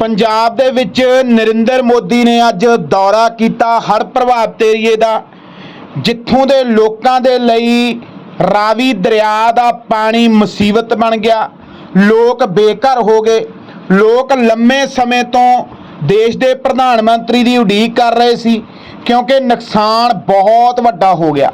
ਪੰਜਾਬ ਦੇ ਵਿੱਚ ਨਰਿੰਦਰ ਮੋਦੀ ਨੇ ਅੱਜ ਦੌਰਾ ਕੀਤਾ ਹੜ੍ਹ ਪ੍ਰਭਾਵਿਤ ਏਰੀਏ ਦਾ, ਜਿੱਥੋਂ ਦੇ ਲੋਕਾਂ ਦੇ ਲਈ ਰਾਵੀ ਦਰਿਆ ਦਾ ਪਾਣੀ ਮੁਸੀਬਤ ਬਣ ਗਿਆ। ਲੋਕ ਬੇਘਰ ਹੋ ਗਏ। ਲੋਕ ਲੰਮੇ ਸਮੇਂ ਤੋਂ ਦੇਸ਼ ਦੇ ਪ੍ਰਧਾਨ ਮੰਤਰੀ ਦੀ ਉਡੀਕ ਕਰ ਰਹੇ ਸੀ, ਕਿਉਂਕਿ ਨੁਕਸਾਨ ਬਹੁਤ ਵੱਡਾ ਹੋ ਗਿਆ।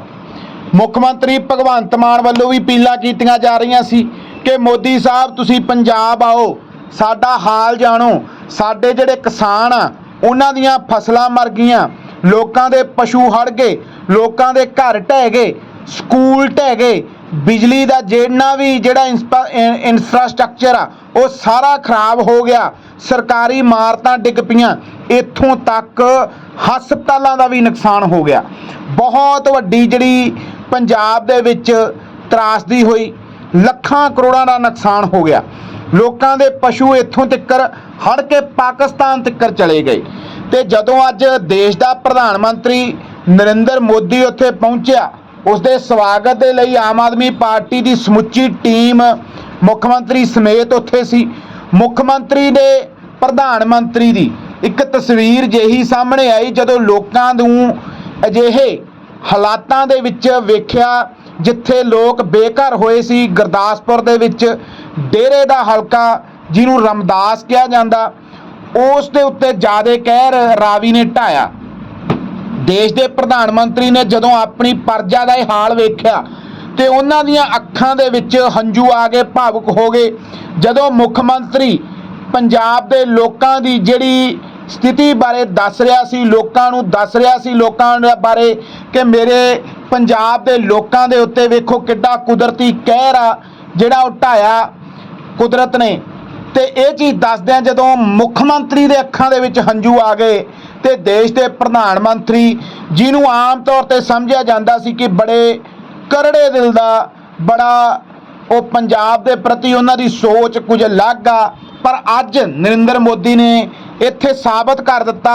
ਮੁੱਖ ਮੰਤਰੀ ਭਗਵੰਤ ਮਾਨ ਵੱਲੋਂ ਵੀ ਅਪੀਲਾਂ ਕੀਤੀਆਂ ਜਾ ਰਹੀਆਂ ਸੀ ਕਿ ਮੋਦੀ ਸਾਹਿਬ, ਤੁਸੀਂ ਪੰਜਾਬ ਆਓ, ਸਾਡਾ ਹਾਲ ਜਾਣੋ। ਸਾਡੇ ਜਿਹੜੇ ਕਿਸਾਨ ਆ, ਉਹਨਾਂ ਦੀਆਂ ਫਸਲਾਂ ਮਰ ਗਈਆਂ। ਲੋਕਾਂ ਦੇ ਪਸ਼ੂ ਹੜ ਗਏ, ਲੋਕਾਂ ਦੇ ਘਰ ਢਹਿ ਗਏ, ਸਕੂਲ ਢਹਿ ਗਏ, ਬਿਜਲੀ ਦਾ ਜਿਹੜਾ ਵੀ ਜਿਹੜਾ ਇੰਸਪਾ- ਇਨ- ਇਨਫਰਾਸਟ੍ਰਕਚਰ ਆ, ਉਹ ਸਾਰਾ ਖਰਾਬ ਹੋ ਗਿਆ। ਸਰਕਾਰੀ ਇਮਾਰਤਾਂ ਡਿੱਗ ਪਈਆਂ। ਇੱਥੋਂ ਤੱਕ ਹਸਪਤਾਲਾਂ ਦਾ ਵੀ ਨੁਕਸਾਨ ਹੋ ਗਿਆ। ਬਹੁਤ ਵੱਡੀ ਜਿਹੜੀ ਪੰਜਾਬ ਦੇ ਵਿੱਚ ਤਰਾਸਦੀ ਹੋਈ, ਲੱਖਾਂ ਕਰੋੜਾਂ ਦਾ ਨੁਕਸਾਨ ਹੋ ਗਿਆ। ਲੋਕਾਂ ਦੇ ਪਸ਼ੂ ਇੱਥੋਂ ਤੱਕਰ ਹੜ ਕੇ ਪਾਕਿਸਤਾਨ ਤੱਕਰ ਚਲੇ ਗਏ। ਤੇ ਜਦੋਂ ਅੱਜ ਦੇਸ਼ ਦਾ ਪ੍ਰਧਾਨ ਮੰਤਰੀ ਨਰਿੰਦਰ ਮੋਦੀ ਉੱਥੇ ਪਹੁੰਚਿਆ ਉਸ ਦੇ ਸਵਾਗਤ ਦੇ ਲਈ ਆਮ ਆਦਮੀ ਪਾਰਟੀ ਦੀ ਸਮੁੱਚੀ ਟੀਮ ਮੁੱਖ ਮੰਤਰੀ ਸਮੇਤ ਉੱਥੇ ਸੀ। ਮੁੱਖ ਮੰਤਰੀ ਦੇ ਪ੍ਰਧਾਨ ਮੰਤਰੀ ਦੀ ਇੱਕ ਤਸਵੀਰ ਜਿਹੀ ਸਾਹਮਣੇ ਆਈ, ਜਦੋਂ ਲੋਕਾਂ ਨੂੰ ਅਜਿਹੇ ਹਾਲਾਤਾਂ ਦੇ ਵਿੱਚ ਵੇਖਿਆ ਜਿੱਥੇ ਲੋਕ ਬੇਘਰ ਹੋਏ ਸੀ, ਗੁਰਦਾਸਪੁਰ ਦੇ ਵਿੱਚ ਡੇਰੇ ਦਾ ਹਲਕਾ ਜਿਹਨੂੰ ਰਮਦਾਸ ਕਿਹਾ ਜਾਂਦਾ, ਉਸ ਦੇ ਉੱਤੇ ਜਿਆਦੇ ਕਹਿਰ ਰਾਵੀ ਨੇ ਢਾਇਆ। ਦੇਸ਼ ਦੇ ਪ੍ਰਧਾਨ ਮੰਤਰੀ ਨੇ ਜਦੋਂ ਆਪਣੀ ਪਰਜਾ ਦਾ ਇਹ ਹਾਲ ਵੇਖਿਆ, ਤੇ ਉਹਨਾਂ ਦੀਆਂ ਅੱਖਾਂ ਦੇ ਵਿੱਚ ਹੰਝੂ ਆ ਗਏ, ਭਾਵੁਕ ਹੋ ਗਏ। ਜਦੋਂ ਮੁੱਖ ਮੰਤਰੀ ਪੰਜਾਬ ਦੇ ਲੋਕਾਂ ਦੀ ਜਿਹੜੀ ਸਥਿਤੀ ਬਾਰੇ ਦੱਸ ਰਿਹਾ ਸੀ, ਲੋਕਾਂ ਨੂੰ ਦੱਸ ਰਿਹਾ ਸੀ, ਲੋਕਾਂ ਬਾਰੇ ਕਿ ਮੇਰੇ ਪੰਜਾਬ ਦੇ ਲੋਕਾਂ ਦੇ ਉੱਤੇ ਵੇਖੋ ਕਿੱਡਾ ਕੁਦਰਤੀ ਕਹਿਰ ਆ, ਜਿਹੜਾ ਉਹ ਢਾਇਆ। ਕੁਦਰਤ ਨੇ। ਤੇ ਇਹ ਚੀਜ਼ ਦੱਸਦਿਆਂ ਜਦੋਂ ਮੁੱਖ ਮੰਤਰੀ ਦੇ ਅੱਖਾਂ ਦੇ ਵਿੱਚ ਹੰਝੂ ਆ ਗਏ ਤੇ ਦੇਸ਼ ਦੇ ਪ੍ਰਧਾਨ ਮੰਤਰੀ ਜਿਹਨੂੰ ਆਮ ਤੌਰ ਤੇ ਸਮਝਿਆ ਜਾਂਦਾ ਸੀ ਕਿ ਬੜੇ ਕਰੜੇ ਦਿਲ ਦਾ, ਬੜਾ ਉਹ ਪੰਜਾਬ ਦੇ ਪ੍ਰਤੀ ਉਹਨਾਂ ਦੀ ਸੋਚ ਕੁਝ ਅਲੱਗ ਆ। ਪਰ ਅੱਜ ਨਰਿੰਦਰ ਮੋਦੀ ਨੇ ਇੱਥੇ ਸਾਬਤ ਕਰ ਦਿੱਤਾ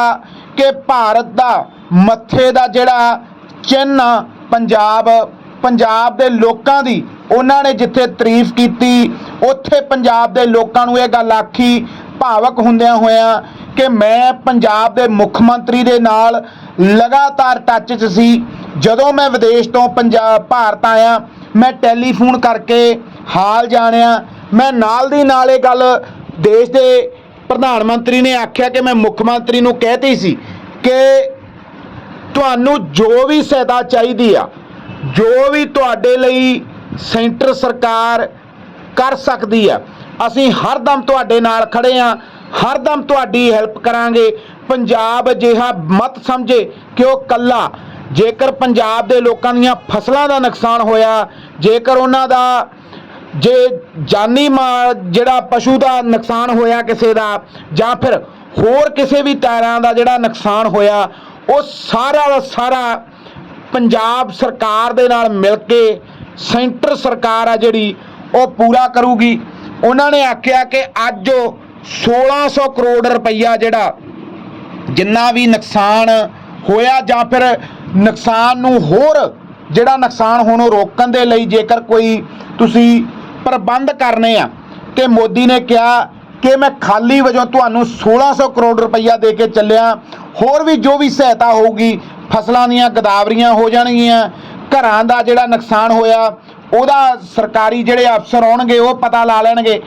ਕਿ ਭਾਰਤ ਦਾ ਮੱਥੇ ਦਾ ਜਿਹੜਾ ਚਿੰਨ੍ਹ ਆ, ਪੰਜਾਬ ਪੰਜਾਬ ਦੇ ਲੋਕਾਂ ਦੀ, ਉਹਨਾਂ ਨੇ ਜਿੱਥੇ ਤਾਰੀਫ ਕੀਤੀ ਉੱਥੇ ਪੰਜਾਬ ਦੇ ਲੋਕਾਂ ਨੂੰ ਇਹ ਗੱਲ ਆਖੀ, ਭਾਵਕ ਹੁੰਦਿਆਂ ਹੋਇਆਂ ਕਿ ਮੈਂ ਪੰਜਾਬ ਦੇ ਮੁੱਖ ਮੰਤਰੀ ਦੇ ਨਾਲ ਲਗਾਤਾਰ ਟੱਚ 'ਚ ਸੀ। ਜਦੋਂ ਮੈਂ ਵਿਦੇਸ਼ ਤੋਂ ਪੰਜਾਬ ਭਾਰਤ ਆਇਆ, ਮੈਂ ਟੈਲੀਫੋਨ ਕਰਕੇ ਹਾਲ ਜਾਣਿਆ। ਮੈਂ ਨਾਲ ਦੀ ਨਾਲ ਇਹ ਗੱਲ ਦੇਸ਼ ਦੇ ਪ੍ਰਧਾਨ ਮੰਤਰੀ ਨੇ ਆਖਿਆ ਕਿ ਮੈਂ ਮੁੱਖ ਮੰਤਰੀ ਨੂੰ ਕਹਿਤੀ ਸੀ ਕਿ ਤੁਹਾਨੂੰ ਜੋ ਵੀ ਸਹਾਇਤਾ ਚਾਹੀਦੀ ਆ, ਜੋ ਵੀ ਤੁਹਾਡੇ ਲਈ ਸੈਂਟਰ ਸਰਕਾਰ ਕਰ ਸਕਦੀ ਆ। ਅਸੀਂ ਹਰਦਮ ਤੁਹਾਡੇ ਨਾਲ ਖੜੇ ਆ। ਹਰਦਮ ਤੁਹਾਡੀ ਹੈਲਪ ਕਰਾਂਗੇ। ਪੰਜਾਬ ਅਜਿਹਾ ਮਤ ਸਮਝੇ ਕਿ ਉਹ ਕੱਲਾ, ਜੇਕਰ ਪੰਜਾਬ ਦੇ ਲੋਕਾਂ ਦੀਆਂ ਫਸਲਾਂ ਦਾ ਨੁਕਸਾਨ ਹੋਇਆ, ਜੇਕਰ ਉਹਨਾਂ ਦਾ, ਜੇ ਜਾਨੀ ਮਾਲ ਜਿਹੜਾ ਪਸ਼ੂ ਦਾ ਨੁਕਸਾਨ ਹੋਇਆ ਕਿਸੇ ਦਾ, ਜਾਂ ਫਿਰ ਹੋਰ ਕਿਸੇ ਵੀ ਤਾਰਾਂ ਦਾ ਜਿਹੜਾ ਨੁਕਸਾਨ ਹੋਇਆ, ਉਹ ਸਾਰਾ ਦਾ ਸਾਰਾ ਪੰਜਾਬ ਸਰਕਾਰ ਦੇ ਨਾਲ ਮਿਲ ਕੇ, ਸੈਂਟਰ ਸਰਕਾਰ ਆ ਜਿਹੜੀ ਉਹ ਪੂਰਾ ਕਰੂਗੀ। ਉਹਨਾਂ ਨੇ ਆਖਿਆ ਕਿ ਅੱਜ ਉਹ 1600 ਕਰੋੜ ਰੁਪਈਆ ਜਿਹੜਾ ਜਿੰਨਾ ਵੀ ਨੁਕਸਾਨ ਹੋਇਆ ਜਾਂ ਫਿਰ ਨੁਕਸਾਨ ਨੂੰ ਹੋਰ ਜਿਹੜਾ ਨੁਕਸਾਨ ਹੋਣੋਂ ਰੋਕਣ ਦੇ ਲਈ ਜੇਕਰ ਕੋਈ ਤੁਸੀਂ ਪ੍ਰਬੰਧ ਕਰਨੇ ਆ ਕਿ ਮੋਦੀ ਨੇ ਕਿਹਾ ਕਿ ਮੈਂ ਖਾਲੀ ਵਜੋਂ ਤੁਹਾਨੂੰ 1600 ਕਰੋੜ ਰੁਪਈਆ ਦੇ ਕੇ ਚੱਲਿਆ, ਹੋਰ ਵੀ ਜੋ ਵੀ ਸਹਾਇਤਾ ਹੋਊਗੀ, ਫਸਲਾਂ ਦੀਆਂ ਗਦਾਵਰੀਆਂ ਹੋ ਜਾਣਗੀਆਂ, ਘਰਾਂ ਦਾ ਜਿਹੜਾ ਨੁਕਸਾਨ ਹੋਇਆ ਉਹਦਾ ਸਰਕਾਰੀ ਜਿਹੜੇ ਅਫਸਰ ਆਉਣਗੇ, ਉਹ ਪਤਾ ਲਾ ਲੈਣਗੇ।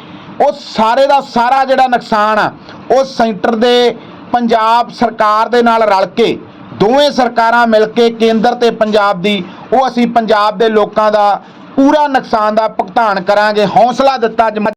ਉਹ ਸਾਰੇ ਦਾ ਸਾਰਾ ਜਿਹੜਾ ਨੁਕਸਾਨ ਆ, ਉਹ ਸੈਂਟਰ ਦੇ, ਪੰਜਾਬ ਸਰਕਾਰ ਦੇ ਨਾਲ ਰਲ ਕੇ, ਦੋਵੇਂ ਸਰਕਾਰਾਂ ਮਿਲ ਕੇ ਕੇਂਦਰ ਤੇ ਪੰਜਾਬ ਦੀ, ਉਹ ਅਸੀਂ ਪੰਜਾਬ ਦੇ ਲੋਕਾਂ ਦਾ ਪੂਰਾ ਨੁਕਸਾਨ ਦਾ ਭੁਗਤਾਨ ਕਰਾਂਗੇ। ਹੌਸਲਾ ਦਿੱਤਾ ਜਮ-